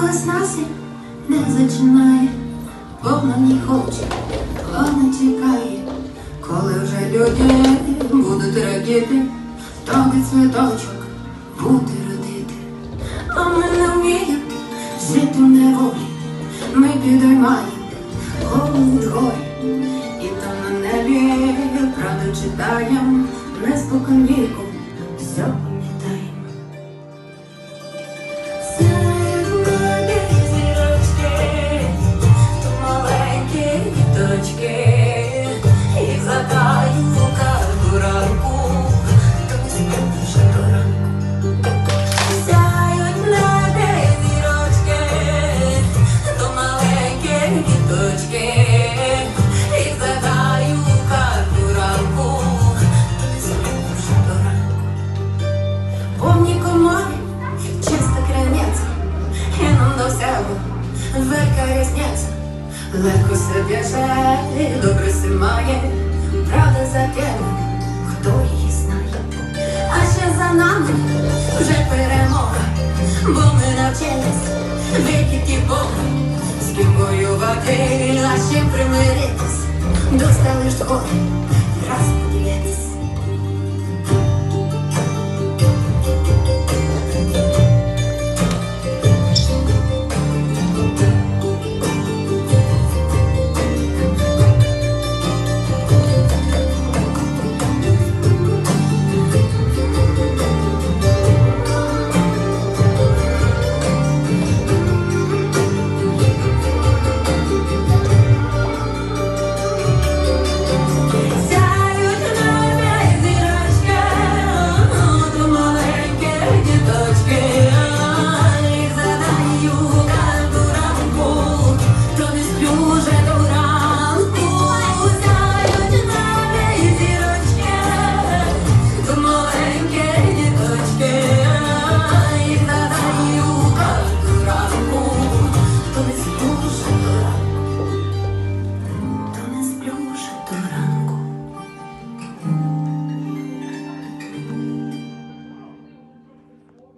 весна сі не зачинає, повна в ній хоче, вона чекає, коли вже люди будуть радіти, тоді цвіточок буде родити. А ми не вміємо жити в неволі, ми підіймаємо голову горі, і там на небі правду читаємо, не спокон віку, все діточки, їх задаю кожну ранку, до ранку. Сяють зірочки, то маленькі діточки, їх задаю кожну ранку, до ранку. Повні комори, часто криниця, і до всього велика різниця. Легко се б'є, добре се має, за теми, хто її знає. А ще за нами вже перемога, бо ми навчились вікіті Бога, з ким воювати, а чим примиритись, достали школи, раз